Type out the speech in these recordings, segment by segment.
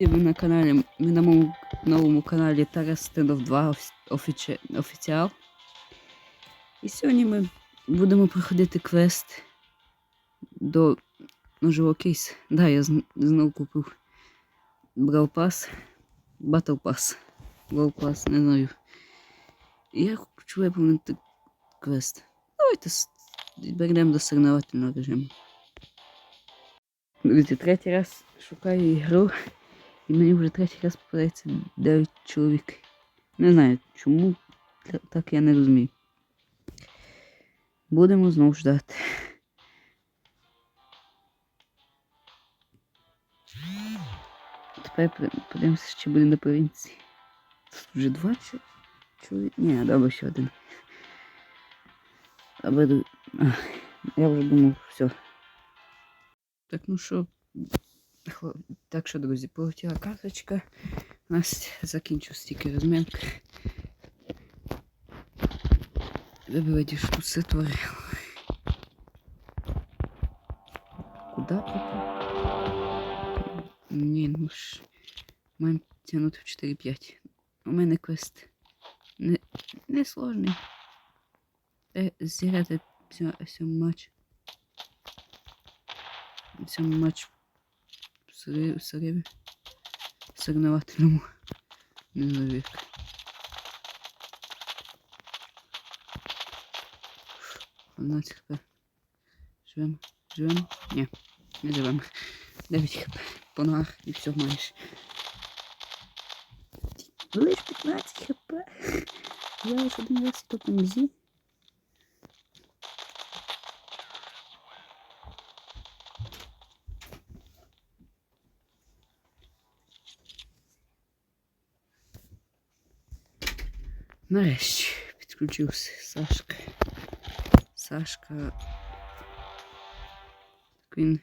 Ви на каналі, на моєму новому каналі Тарас Стендов 2 офі- офіче- офіціал. І сьогодні ми будемо проходити квест до ножового кейс. Да, я знову купив Брав пас, Батл пас. Брав пас, не знаю. І я хочу виповнити квест. Давайте перейдемо до соревновательного режиму. Друзі, третій раз шукаю ігру. І мені вже третій раз попадається 9 чоловік. Не знаю чому, так я не розумію. Будемо знову ждати. Тепер подивимося, чи буде на провінції. Тут вже 20 чоловік. Ні, добре, ще один. Ах, я вже думав, все. Так, ну що, Так що, друзі, полетіла карточка. У нас закінчився тільки розмінка. Виберіть, що тут все творило. Куда попав? Ні, ну ж. Маємо тягнути в 4-5. У мене квест не, не сложний. Е, Зіграти сьо- матч. Сьомий матч сорив, сорив, соревновательному. Не знаю як. Одинадцять хп. Живемо? Живемо? Ні, не живемо. 9 хп. По ногах і все маєш. Лиш 15 хп. Я лише один раз тут на Нарешті підключився Сашка. Сашка. Так він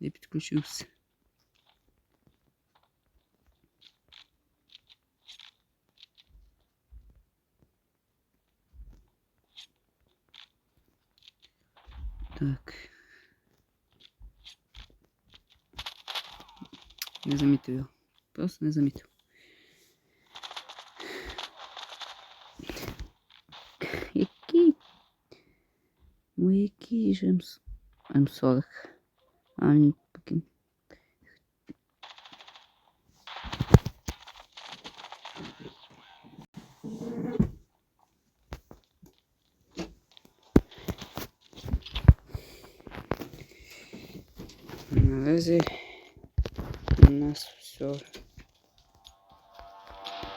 не підключився. Так. Не замітив. Просто не замітив. Який? Ну який же М- М40? А він поки. Наразі у нас все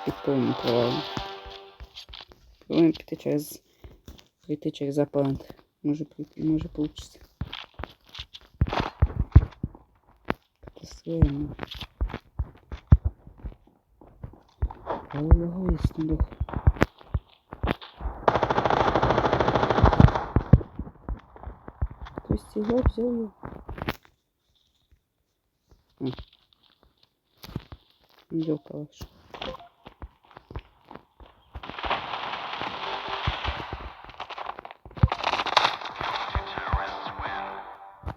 під повним провалом. Пробуємо піти через пройти через апарат. Може пройти, може получиться. Потестуємо. Ого, є стендох. Хтось його взяв його. А. Взяв калаш.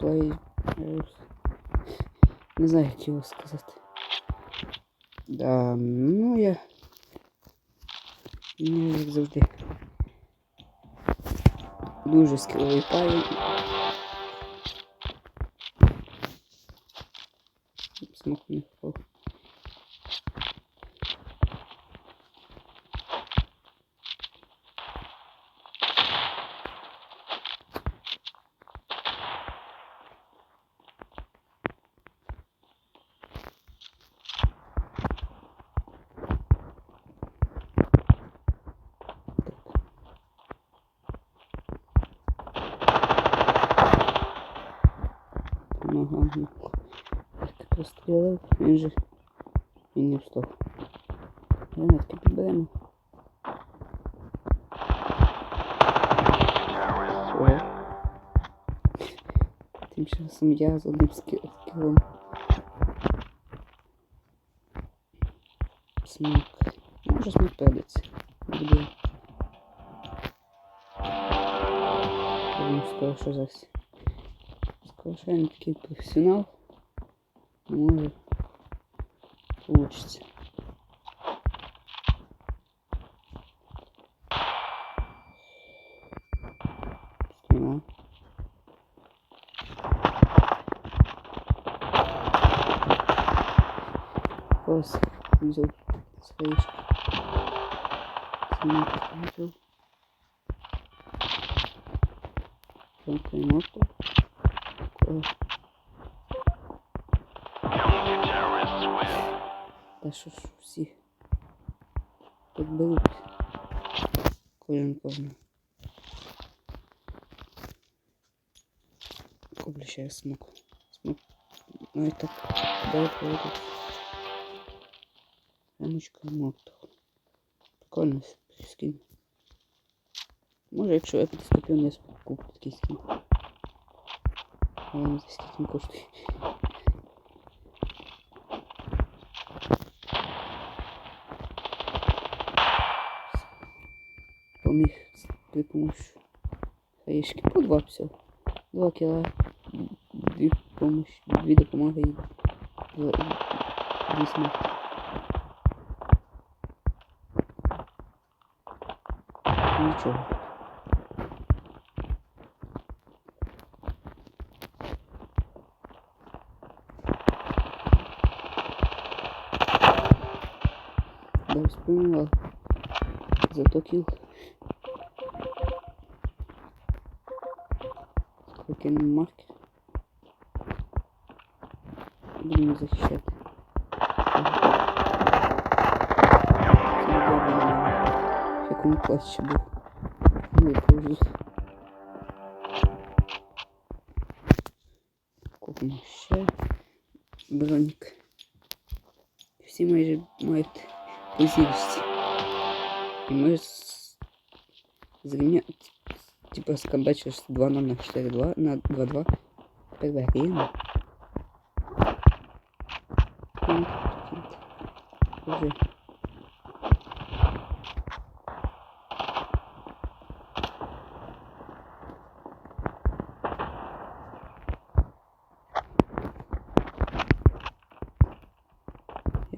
Той. е, Не знаю, як його сказати. Да, ну я. Ну, як завжди. Дуже скіловий парень. Смок прострілив, він же і не встав. Гранатки підберемо. О. Тим часом я з одним скілом. Смок. Може смок придеться. Буде. Скажу, що. Скажу, що я не такий професіонал. Може. получится. Стоїмо. Ось взяв своїшки. Снимок взяв. Тонкою Та що ж всі тут беруть кожен повно. Куплю ще раз смок. Смок. Ну і так далеко ведуть. Рамочка мото. Прикольно скін. Може, якщо я підступлю, не куплю такий скін. Але не знаю, скільки він коштує. Поміг при помощі хаєшки по два всього. Два кіла, дві помощі, дві допомоги і два, дві смерті. Нічого. Да, вспоминал. Зато килл. Викинемо маркер. Будемо захищати. Це не добре на мене. В якому класі ще був. Ну і повзу. Купимо ще бронік. Всі майже мають позірці. І ми з... зрівняти Типа скамбачиш 2 0 на 4 2 на 2 2. Тепер беремо. Уже.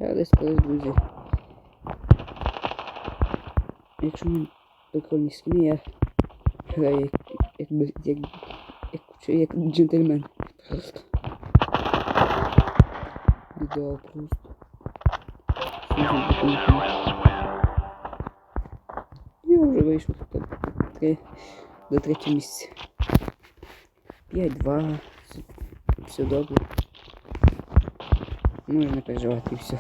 Я десь колись, друзі. Якщо ми прикольні скини, я граю як, якби як, як, як, як джентльмен. Просто. Ідеал просто. Я вже вийшов до, третього місця. 5-2. Все, добре. Можна переживати і все.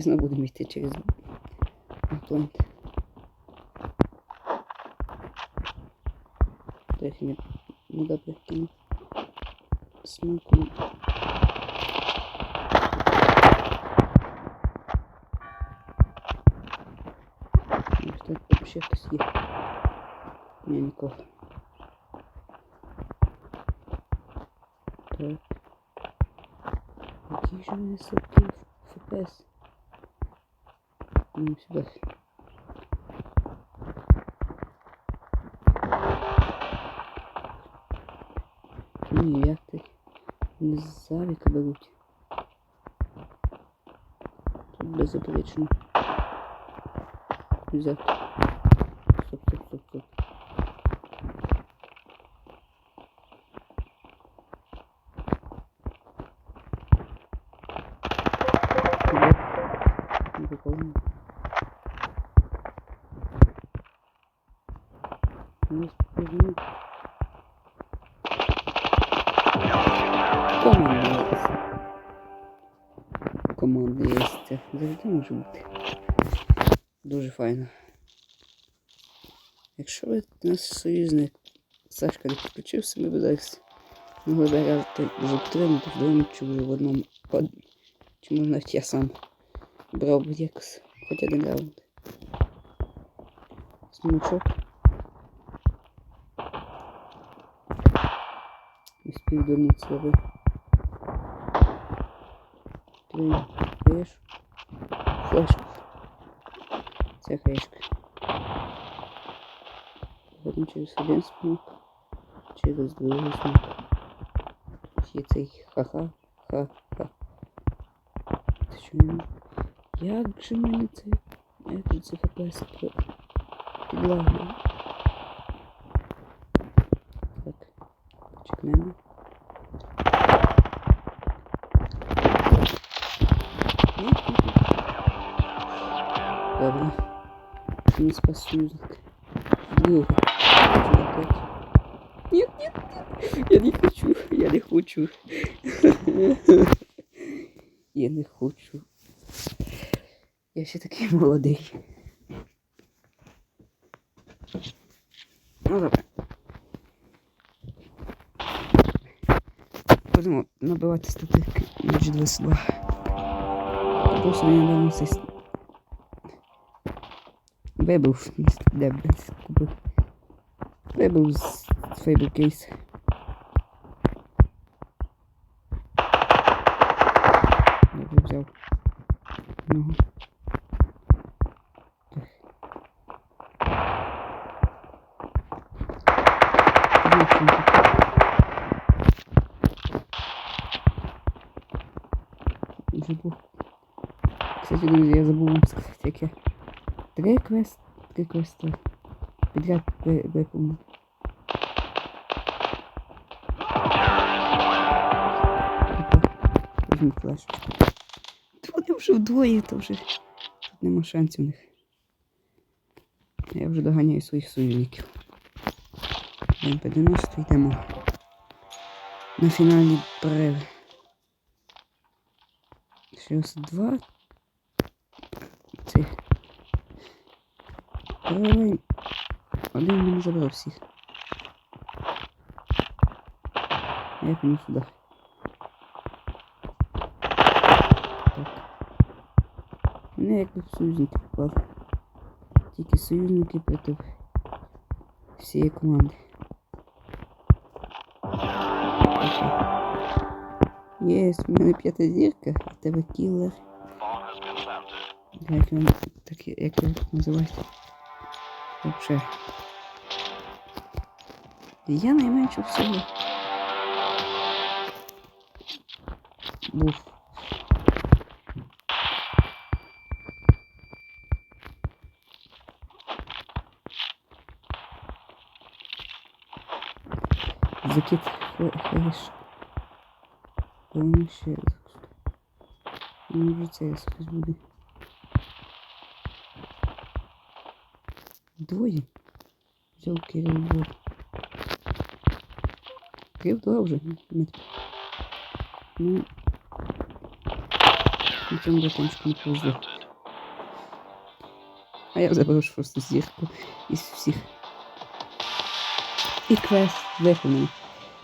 Знову будемо йти через Атлант. Трохи не, не добре кинув. Смоку. Може, там ще хтось є. Ні, нікого. Так. Який же в мене слабкий ФПС? Ну, сюда. Ні, як ти? Не Завіка беруть. Тут беззаперечно. Взяти. Бути. Дуже файно. Якщо ви наш союзник Сашка не підключився, ми б зараз могли б грати вже підтримати вдвоєм чи в одному. Од... Чи навіть я сам брав би якось хоч один раунд. Смачок. Не спів дурниць робив. Три. Даєш? Флешку. Це хаєшка. Потім через один смок, через другий смок. є цей ха-ха, ха-ха. Як же мене це? Як же це ФПС підлагує? Не спас союзник. Друге. Нет, нет, нет. Я не хочу. Я не хочу. Я не хочу. Я ще такий молодий. Ну добре. Будемо набивати статики на G22. Просто мені недавно цей с- вибив, де блядь, купив. Вибив з Фейбл кейс. Добре взяв. Ногу. Так. Дівчинка. Забув. Кстати, друзі, я забув вам сказати, як я три квест, квести підряд ви- виконав. Візьму флешечку. Вони вже вдвоє, то вже тут нема шансів у них. Я вже доганяю своїх союзників. МП-90 йдемо на фінальні перериви. Ще два всіх. Я піду сюди. Так. Мене якби в союзники попали. Тільки союзники проти всієї команди. Окей. Єс, в мене п'ята зірка, а в тебе кілер. Як він так, як його тут називають? Вообще. Я найменше всього. Був. Закид хаєш. Повинен ще. Ну, вже це якось буде. Двоє. Взяв Кирил. Кирил два вже. Ми- Ну. На братанчику не повезло. А я забрав шосту зірку із всіх. І квест виконаний.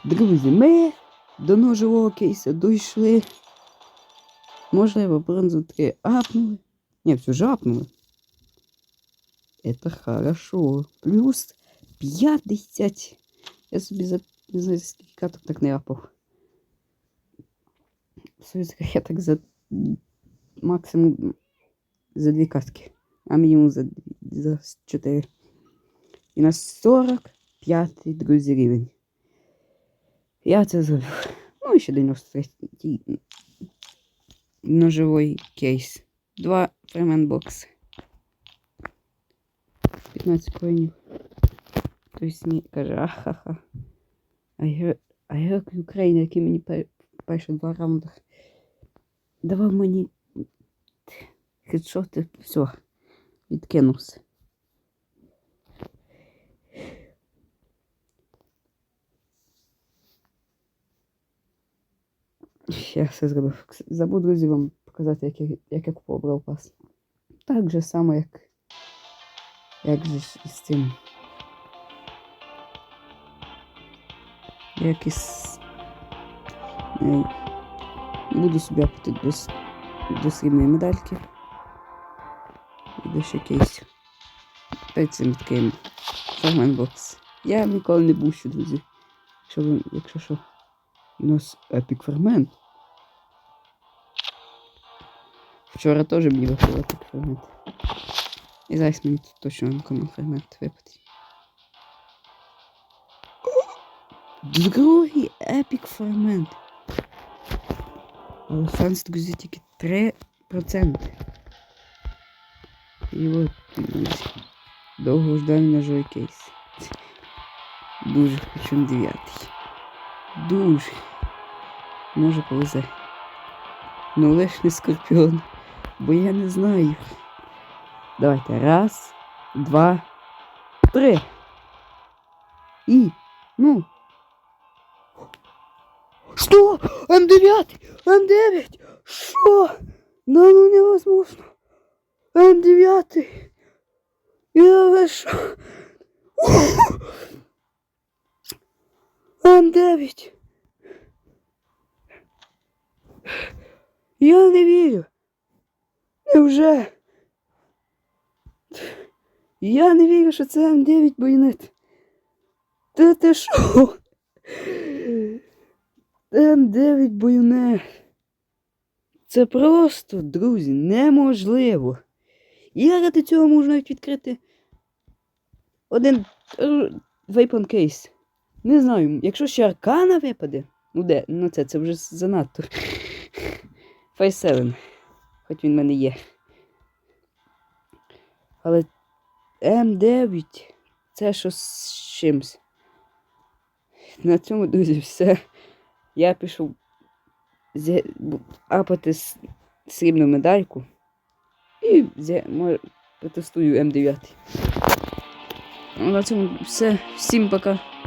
Друзі, ми до ножового кейса дійшли. Можливо, бронзу 3 апнули. Ні, все ж апнули. Это хорошо. Плюс 50. Я собі за не знаю, скільки каток так не апав. Союзка я так за максимум за дві катки, а мінімум за, за 4. І на 45 друзі рівень. Я це зробив. Ну і ще 93 ножовий кейс. Два фремен бокси. 15 коїнів. Тобто мені каже, ахаха. Я України, який мені пер, перші два раунди давав мені хедшоти, все, відкинувся. Я все зробив. Забув, друзі, вам показати, як я, як я купував Pass. Так же само, як, як же із цим. Як із. е, Буду собі апати до, до медальки. І до ще кейсів. Та й цим відкриємо. Фрагмент бокс. Я ніколи не бущу, друзі. Якщо, ви, якщо що. У нас епік фрагмент. Вчора теж мені випав епік фрагмент. І зараз мені тут точно команд фрагмент випаде. Другий епік фрагмент. Але шанс, друзі, тільки 3%. І от, друзі, довгожданий ножовий кейс. Дуже хочу дев'ятий. Дуже. Може повезе. Ну лиш не скорпіон. Бо я не знаю. Давайте. Раз, два, три. І. Ну. Что? М9! М9! Что? Да ну невозможно. М9! Я що? М9! Я не вірю. Невже? Я не вірю, що це М9 байонет. Та ти що? М9 байонет. Це просто, друзі, неможливо. Я ради цього можу навіть відкрити один вейпон кейс. Не знаю, якщо ще аркана випаде. Ну де? Ну це, це вже занадто. 5-7. Хоч він в мене є. Але М9 це що з чимсь. На цьому, друзі, все. Я пішов апати срібну медальку. І протестую М9. На цьому все. Всім пока.